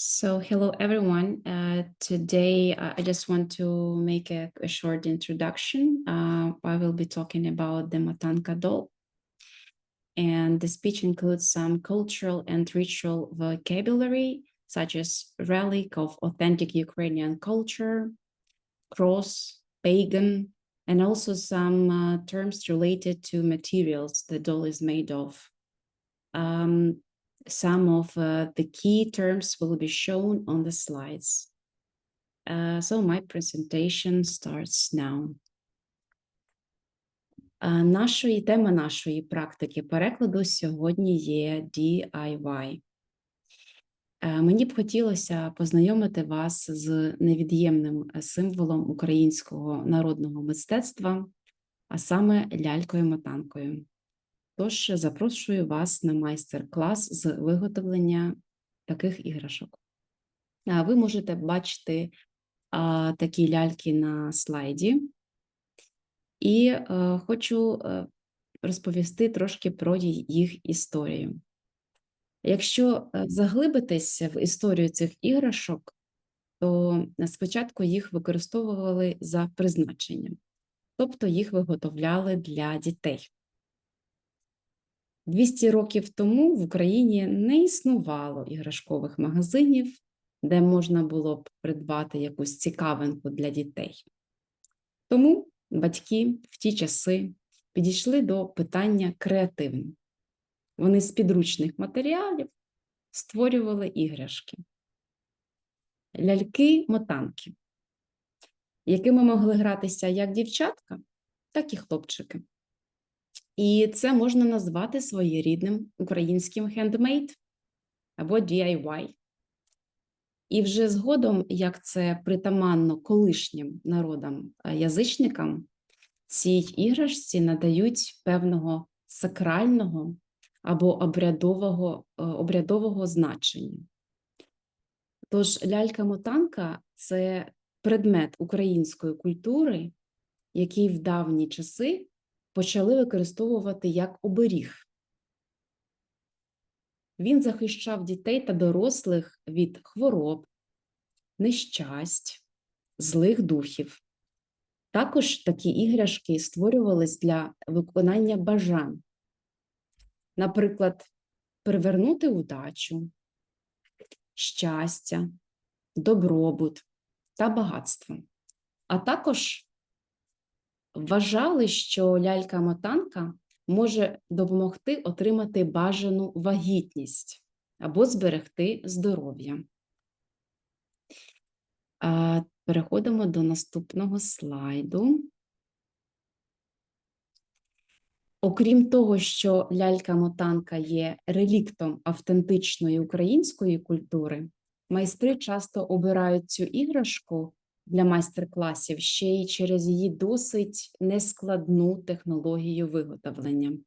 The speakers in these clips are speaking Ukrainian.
So, hello everyone. Uh, today, uh, I just want to make a, a short introduction. Uh, I will be talking about the Matanka doll. And the speech includes some cultural and ritual vocabulary, such as relic of authentic Ukrainian culture, cross, pagan, and also some uh, terms related to materials the doll is made of. Um, some of uh, the key terms will be shown on the slides. Uh, so my presentation starts now. Е, Нашої тема нашої практики перекладу сьогодні є DIY. Е, Мені б хотілося познайомити вас з невід'ємним е, символом українського народного мистецтва, а саме лялькою-мотанкою. Тож запрошую вас на майстер-клас з виготовлення таких іграшок. Ви можете бачити такі ляльки на слайді, і е, хочу е, розповісти трошки про їх історію. Якщо е, заглибитися в історію цих іграшок, то спочатку їх використовували за призначенням, тобто їх виготовляли для дітей. 200 років тому в Україні не існувало іграшкових магазинів, де можна було б придбати якусь цікавинку для дітей. Тому батьки в ті часи підійшли до питання креативно. Вони з підручних матеріалів створювали іграшки, ляльки-мотанки, якими могли гратися як дівчатка, так і хлопчики. І це можна назвати своєрідним українським хендмейд або DIY. І вже згодом, як це притаманно колишнім народам е, язичникам, цій іграшці надають певного сакрального або обрядового, е, обрядового значення. Тож лялька-мотанка це предмет української культури, який в давні часи почали використовувати як оберіг. Він захищав дітей та дорослих від хвороб, нещасть, злих духів. Також такі іграшки створювались для виконання бажань, наприклад, привернути удачу, щастя, добробут та багатство. А також вважали, що лялька-мотанка може допомогти отримати бажану вагітність або зберегти здоров'я. Переходимо до наступного слайду. Окрім того, що лялька-мотанка є реліктом автентичної української культури, майстри часто обирають цю іграшку для майстер-класів ще й через її досить нескладну технологію виготовлення.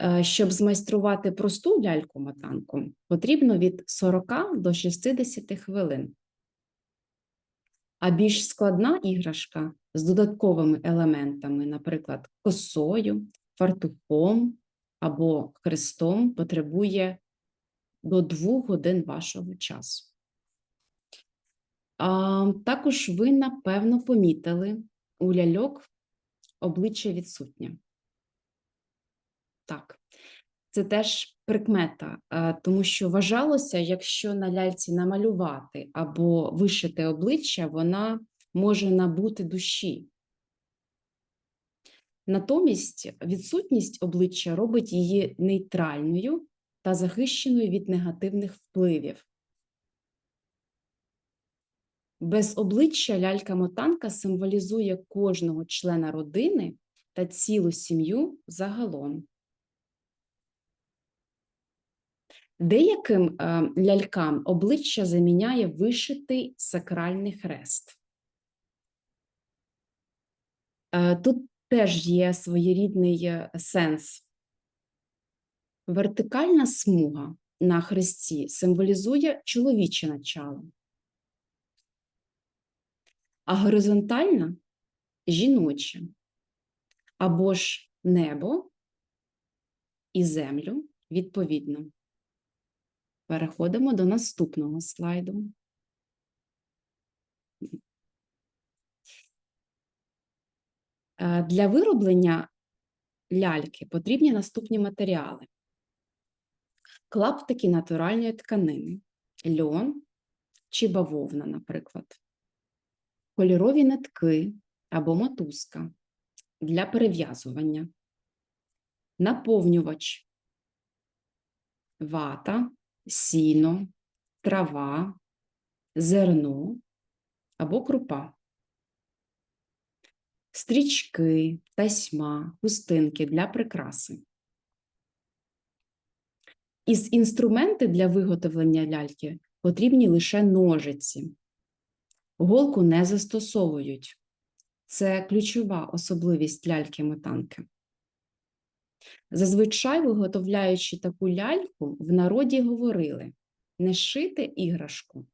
Е, Щоб змайструвати просту ляльку-мотанку, потрібно від 40 до 60 хвилин. А більш складна іграшка з додатковими елементами, наприклад, косою, фартухом або хрестом, потребує до 2 годин вашого часу. Також ви, напевно, помітили у ляльок обличчя відсутнє. Так, це теж прикмета, тому що вважалося, якщо на ляльці намалювати або вишити обличчя, вона може набути душі. Натомість відсутність обличчя робить її нейтральною та захищеною від негативних впливів. Без обличчя лялька-мотанка символізує кожного члена родини та цілу сім'ю загалом. Деяким е, лялькам обличчя заміняє вишитий сакральний хрест. Е, Тут теж є своєрідний е, сенс. Вертикальна смуга на хресті символізує чоловіче начало, а горизонтальна жіноче, або ж небо і землю відповідно. Переходимо до наступного слайду. Е, Для вироблення ляльки потрібні наступні матеріали: клаптики натуральної тканини, льон чи бавовна, наприклад, кольорові нитки або мотузка для перев'язування, наповнювач, вата, сіно, трава, зерно або крупа стрічки, тасьма, хустинки для прикраси. Із інструменти для виготовлення ляльки потрібні лише ножиці. Голку не застосовують. Це ключова особливість ляльки-мотанки. Зазвичай, виготовляючи таку ляльку, в народі говорили не шити іграшку,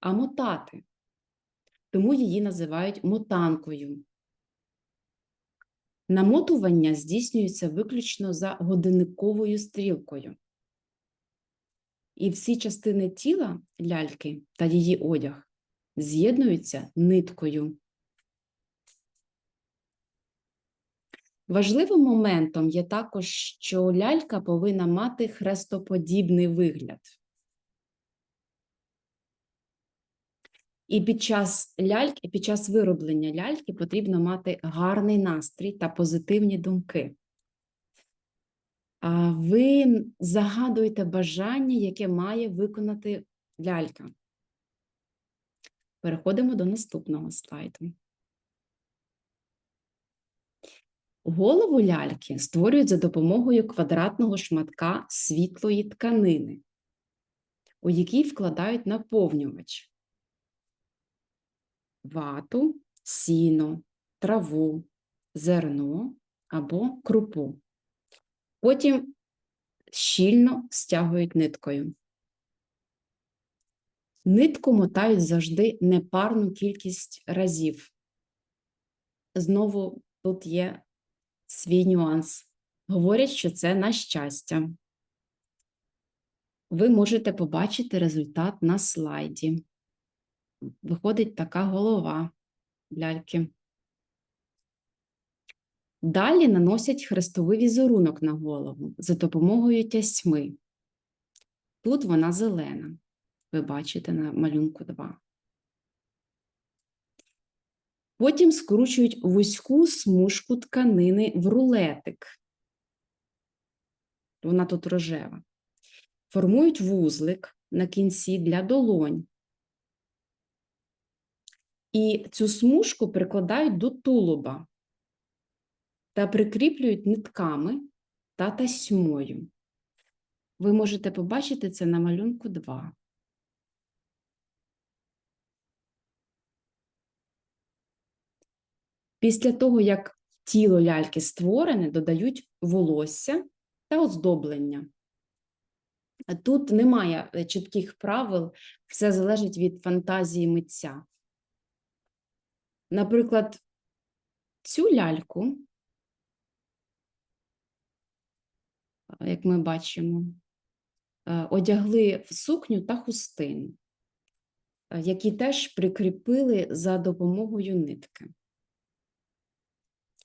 а мотати тому її називають мотанкою. Намотування здійснюється виключно за годинниковою стрілкою. І всі частини тіла ляльки та її одяг з'єднуються ниткою. Важливим моментом є також, що лялька повинна мати хрестоподібний вигляд. І під час ляльки, під час вироблення ляльки потрібно мати гарний настрій та позитивні думки. Ви загадуєте бажання, яке має виконати лялька. Переходимо до наступного слайду. Голову ляльки створюють за допомогою квадратного шматка світлої тканини, у який вкладають наповнювач вату, сіно, траву, зерно або крупу. Потім щільно стягують ниткою. Нитку мотають завжди непарну кількість разів. Знову тут є свій нюанс. Говорять, що це на щастя. Ви можете побачити результат на слайді виходить така голова ляльки. Далі наносять хрестовий візерунок на голову за допомогою тясьми. Тут вона зелена, ви бачите на малюнку 2. Потім скручують вузьку смужку тканини в рулетик. Вона тут рожева. Формують вузлик на кінці для долонь. І цю смужку прикладають до тулуба та прикріплюють нитками та тасьмою. Ви можете побачити це на малюнку 2. Після того, як тіло ляльки створене, додають волосся та оздоблення. Тут немає е, чітких правил, все залежить від фантазії митця. Наприклад, цю ляльку, як ми бачимо, е, одягли в сукню та хустину, е, які теж прикріпили за допомогою нитки.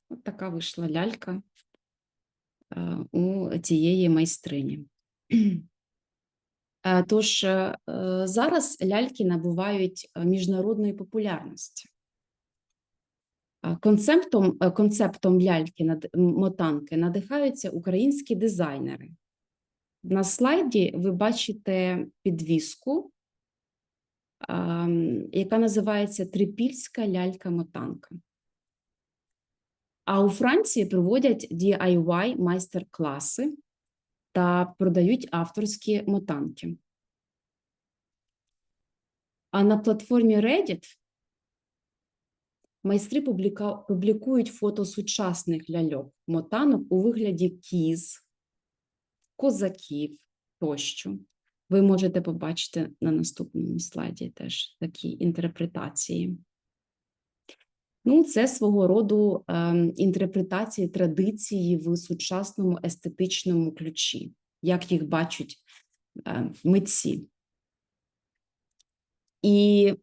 От така вийшла лялька у цієї майстрині. Тож зараз ляльки набувають міжнародної популярності. Концептом е, концептом ляльки мотанки надихаються українські дизайнери. На слайді ви бачите підвіску, яка називається Трипільська лялька-мотанка. А у Франції проводять DIY майстер-класи та продають авторські мотанки. А на платформі Reddit Майстри публікують фото сучасних ляльок, мотанок у вигляді кіз, козаків тощо. Ви можете побачити на наступному слайді теж такі інтерпретації. Ну, це свого роду е, інтерпретації традиції в сучасному естетичному ключі, як їх бачать е, митці. І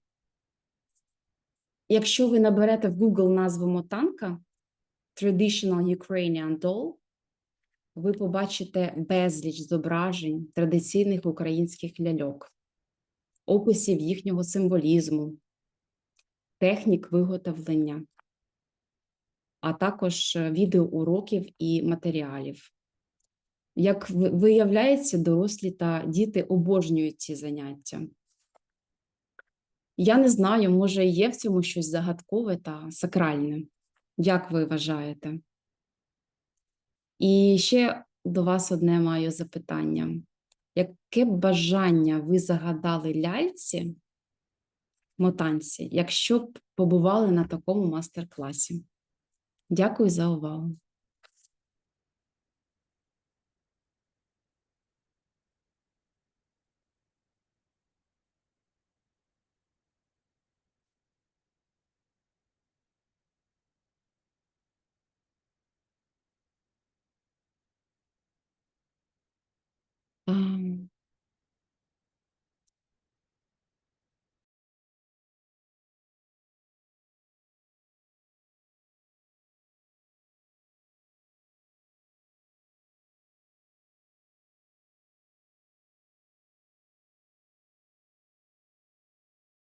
якщо ви наберете в Google назву мотанка Traditional Ukrainian Doll, ви побачите безліч зображень традиційних українських ляльок, описів їхнього символізму, технік виготовлення, а також відеоуроків і матеріалів. Як ви- виявляється, дорослі та діти обожнюють ці заняття. Я не знаю, може, є в цьому щось загадкове та сакральне. Як ви вважаєте? І ще до вас одне маю запитання. Яке бажання ви загадали ляльці, мотанці, якщо б побували на такому мастер-класі? Дякую за увагу.